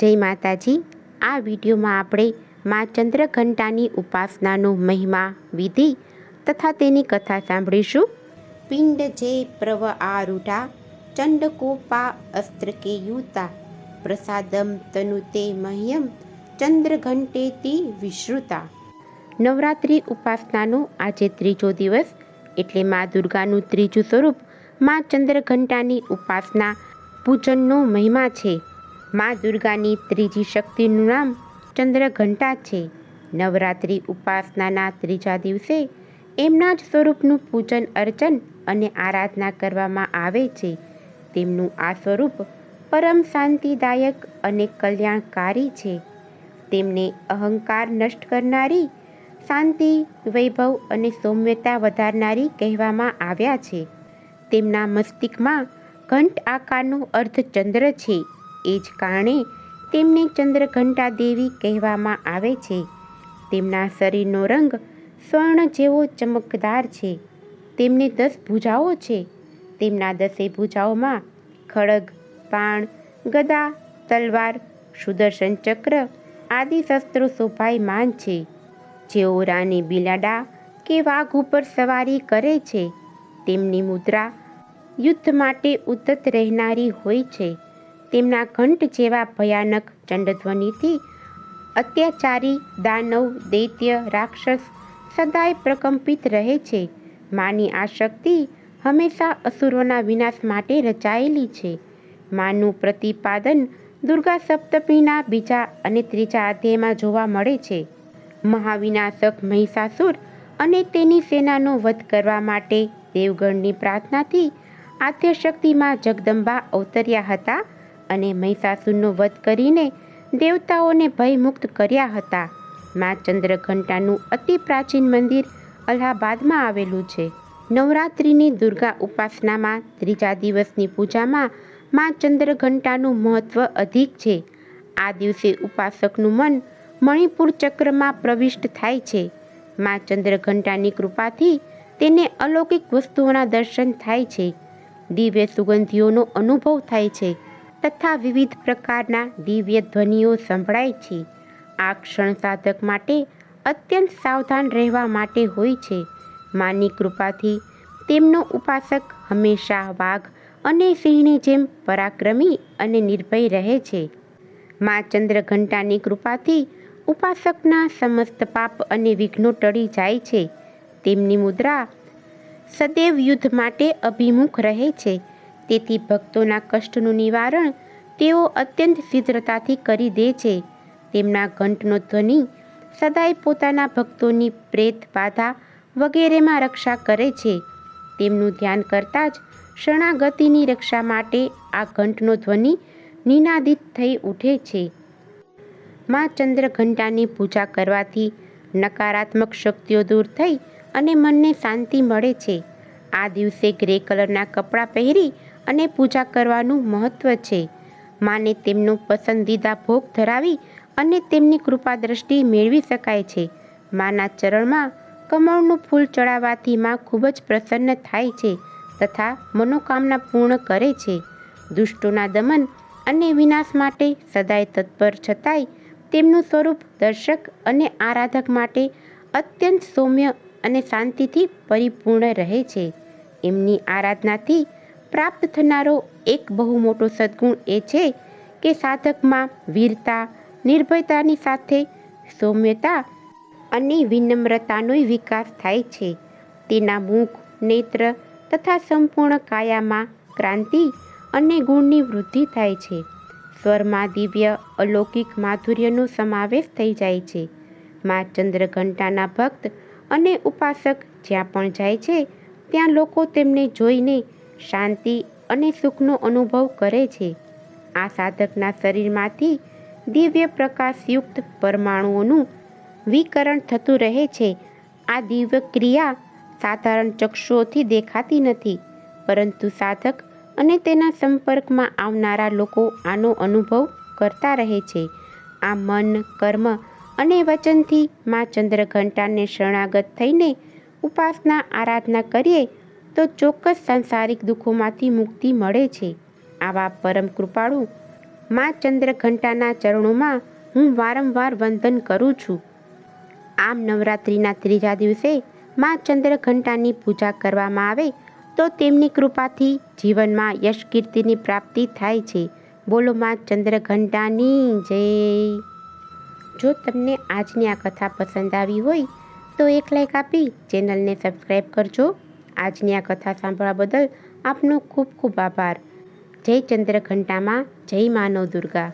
જય માતાજી. આ વિડીયોમાં આપણે મા ચંદ્રઘંટાની ઉપાસનાનો મહિમા વિધિ તથા તેની કથા સાંભળીશું. પિંડ જે પ્રવ આરૂઢા ચંડકોપા અસ્ત્ર કે યુતા પ્રસાદમ તનુતે મહ્યમ ચંદ્રઘંટેતી વિશ્રુતા. નવરાત્રિ ઉપાસનાનો આજે ત્રીજો દિવસ એટલે મા દુર્ગાનું ત્રીજું સ્વરૂપ મા ચંદ્રઘંટાની ઉપાસના પૂજનનો મહિમા છે. મા દુર્ગાની ત્રીજી શક્તિનું નામ ચંદ્રઘંટા છે. નવરાત્રિ ઉપાસનાના ત્રીજા દિવસે એમના જ સ્વરૂપનું પૂજન, અર્ચન અને આરાધના કરવામાં આવે છે. તેમનું આ સ્વરૂપ પરમ શાંતિદાયક અને કલ્યાણકારી છે. તેમને અહંકાર નષ્ટ કરનારી, શાંતિ, વૈભવ અને સૌમ્યતા વધારનારી કહેવામાં આવ્યા છે. તેમના મસ્તિષ્કમાં ઘંટ આકારનો અર્ધ ચંદ્ર છે. એ જ કારણે તેમને ચંદ્રઘંટા દેવી કહેવામાં આવે છે. તેમના શરીરનો રંગ સ્વર્ણ જેવો ચમકદાર છે. તેમને દસ ભૂજાઓ છે. તેમના દસે ભૂજાઓમાં ખડગ બાણ ગદા, તલવાર, સુદર્શન ચક્ર આદિ શસ્ત્રો શોભાયમાન છે. જેઓ રાની બિલાડા કે વાઘ ઉપર સવારી કરે છે. તેમની મુદ્રા યુદ્ધ માટે ઉદ્ધત રહેનારી હોય છે. તેમના ઘંટ જેવા ભયાનક ચંડધ્વનિથી અત્યાચારી દાનવ, દૈત્ય, રાક્ષસ સદાય પ્રકંપિત રહે છે. માની આ શક્તિ હંમેશા અસુરોના વિનાશ માટે રચાયેલી છે. માનું પ્રતિપાદન દુર્ગા સપ્તમીના બીજા અને ત્રીજા અધ્યાયમાં જોવા મળે છે. મહાવિનાશક મહિષાસુર અને તેની સેનાનો વધ કરવા માટે દેવગણની પ્રાર્થનાથી આદ્યશક્તિમાં જગદંબા અવતર્યા હતા. અને મહિષાસુરનો વધ કરીને દેવતાઓને ભયમુક્ત કર્યા હતા. મા ચંદ્રઘંટાનું અતિ પ્રાચીન મંદિર અલ્હાબાદમાં આવેલું છે. નવરાત્રિની દુર્ગા ઉપાસનામાં ત્રીજા દિવસની પૂજામાં મા ચંદ્રઘંટાનું મહત્ત્વ અધિક છે. આ દિવસે ઉપાસકનું મન મણિપુર ચક્રમાં પ્રવિષ્ટ થાય છે. મા ચંદ્રઘંટાની કૃપાથી તેને અલૌકિક વસ્તુઓના દર્શન થાય છે. દિવ્ય સુગંધીઓનો અનુભવ થાય છે. તથા વિવિધ પ્રકારના દિવ્ય ધ્વનિઓ સંભળાય છે. આ ક્ષણ સાધક માટે અત્યંત સાવધાન રહેવા માટે હોય છે. માની કૃપાથી તેમનો ઉપાસક હંમેશા વાઘ અને સિંહની જેમ પરાક્રમી અને નિર્ભય રહે છે. મા ચંદ્રઘંટાની કૃપાથી ઉપાસકના સમસ્ત પાપ અને વિઘ્નો ટળી જાય છે. તેમની મુદ્રા સદૈવ યુદ્ધ માટે અભિમુખ રહે છે. તેથી ભક્તોના કષ્ટનું નિવારણ તેઓ અત્યંત શીઘ્રતાથી કરી દે છે. તેમના ઘંટનો ધ્વનિ સદાય પોતાના ભક્તોની પ્રેત બાધા વગેરેમાં રક્ષા કરે છે. તેમનું ધ્યાન કરતાં જ શરણાગતિની રક્ષા માટે આ ઘંટનો ધ્વનિ નિનાદિત થઈ ઉઠે છે. મા ચંદ્રઘંટાની પૂજા કરવાથી નકારાત્મક શક્તિઓ દૂર થઈ અને મનને શાંતિ મળે છે. આ દિવસે ગ્રે કલરના કપડાં પહેરી અને પૂજા કરવાનું મહત્ત્વ છે. માને તેમનો પસંદીદા ભોગ ધરાવી અને તેમની કૃપા દ્રષ્ટિ મેળવી શકાય છે. માના ચરણમાં કમળનું ફૂલ ચડાવવાથી માં ખૂબ જ પ્રસન્ન થાય છે તથા મનોકામના પૂર્ણ કરે છે. દુષ્ટોના દમન અને વિનાશ માટે સદાય તત્પર છતાંય તેમનું સ્વરૂપ દર્શક અને આરાધક માટે અત્યંત સૌમ્ય અને શાંતિથી પરિપૂર્ણ રહે છે. એમની આરાધનાથી પ્રાપ્ત થનારો એક બહુ મોટો સદગુણ એ છે કે સાધકમાં વીરતા, નિર્ભયતાની સાથે સૌમ્યતા અને વિનમ્રતાનો વિકાસ થાય છે. તેના મુખ નેત્ર તથા સંપૂર્ણ કાયામાં ક્રાંતિ અને ગુણની વૃદ્ધિ થાય છે. સ્વરમાં દિવ્ય, અલૌકિક માધુર્યનો સમાવેશ થઈ જાય છે. મા ચંદ્રઘંટાના ભક્ત અને ઉપાસક જ્યાં પણ જાય છે, ત્યાં લોકો તેમને જોઈને શાંતિ અને સુખનો અનુભવ કરે છે. આ સાધકના શરીરમાંથી દિવ્ય પ્રકાશયુક્ત પરમાણુઓનું વિકરણ થતું રહે છે. આ દિવ્ય ક્રિયા સાધારણ ચક્ષુઓથી દેખાતી નથી, પરંતુ સાધક અને તેના સંપર્કમાં આવનારા લોકો આનો અનુભવ કરતા રહે છે. આ મન, કર્મ અને વચનથી મા ચંદ્રઘંટાને શરણાગત થઈને ઉપાસના, આરાધના કરીએ તો ચોક્કસ સાંસારિક દુઃખોમાંથી મુક્તિ મળે છે. આવા પરમ કૃપાળુ મા ચંદ્રઘંટાના ચરણોમાં હું વારંવાર વંદન કરું છું. આમ નવરાત્રિના ત્રીજા દિવસે મા ચંદ્રઘંટાની પૂજા કરવામાં આવે તો તેમની કૃપાથી જીવનમાં યશ કીર્તિની પ્રાપ્તિ થાય છે. બોલો મા ચંદ્રઘંટાની જય. જો તમને આજની આ કથા પસંદ આવી હોય તો એક લાઈક આપી ચેનલને સબસ્ક્રાઈબ કરજો. આજની આ કથા સાંભળવા બદલ આપનો ખૂબ ખૂબ આભાર. જય ચંદ્રઘંટામાં જય માનવ દુર્ગા.